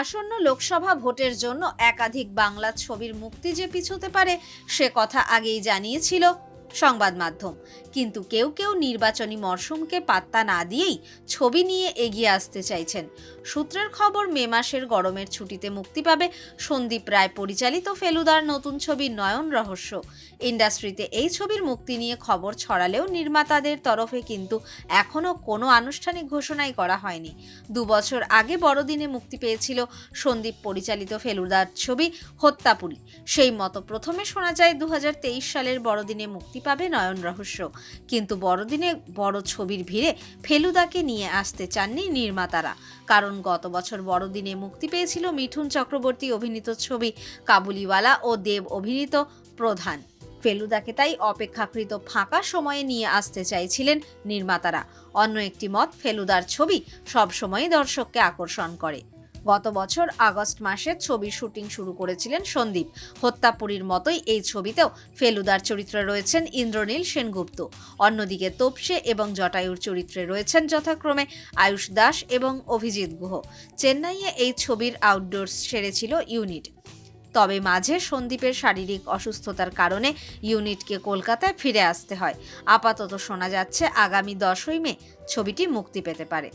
আসন্ন লোকসভা ভোটের জন্য একাধিক বাংলা ছবির মুক্তি যে পিছোতে পারে, সে কথা আগেই জানিয়েছিল সংবাদ মাধ্যম। কিন্তু কেউ কেউ নির্বাচনী মরশুমকে পাত্তা না দিয়েই ছবি নিয়ে এগিয়ে আসতে চাইছেন। সূত্রের খবর, মে মাসের গরমের ছুটিতে মুক্তি পাবে সন্দীপ রায় পরিচালিত ফেলুদার নতুন ছবি নয়ন রহস্য। ইন্ডাস্ট্রিতে এই ছবির মুক্তি নিয়ে খবর ছড়ালেও নির্মাতাদের তরফে কিন্তু এখনও কোনো আনুষ্ঠানিক ঘোষণাই করা হয়নি। দু বছর আগে বড়দিনে মুক্তি পেয়েছিল সন্দীপ পরিচালিত ফেলুদার ছবি হত্যাপুরী। সেই মতো প্রথমে শোনা যায় দু হাজার তেইশ সালের বড়দিনে মুক্তি পাবে নয়ন রহস্য। কিন্তু বড়দিনে বড় ছবির ভিড়ে ফেলুদাকে নিয়ে আসতে চাননি নির্মাতারা। কারণ গত বছর বড়দিনে মুক্তি পেয়েছিল মিঠুন চক্রবর্তী অভিনীত ছবি কাবুলিওয়ালা ও দেব অভিনীত প্রধান। ফেলুদাকে তাই অপেক্ষাকৃত ফাঁকা সময়ে নিয়ে আসতে চাইছিলেন নির্মাতারা। অন্য একটি মত, ফেলুদার ছবি সবসময়ই দর্শককে আকর্ষণ করে। গত বছর আগস্ট মাসে ছবির শুটিং শুরু করেছিলেন সন্দীপ। হত্যাপুরীর মতোই এই ছবিতেও ফেলুদার চরিত্রে রয়েছেন ইন্দ্রনীল সেনগুপ্ত। অন্যদিকে তোপসে এবং জটায়ুর চরিত্রে রয়েছেন যথাক্রমে আয়ুষ দাস এবং অভিজিৎ গুহ। চেন্নাইয়ে এই ছবির আউটডোর সেরেছিল ইউনিট। তবে মাঝে সন্দীপের শারীরিক অসুস্থতার কারণে ইউনিটকে কলকাতায় ফিরে আসতে হয়। আপাতত শোনা যাচ্ছে আগামী দশই মে ছবিটি মুক্তি পেতে পারে।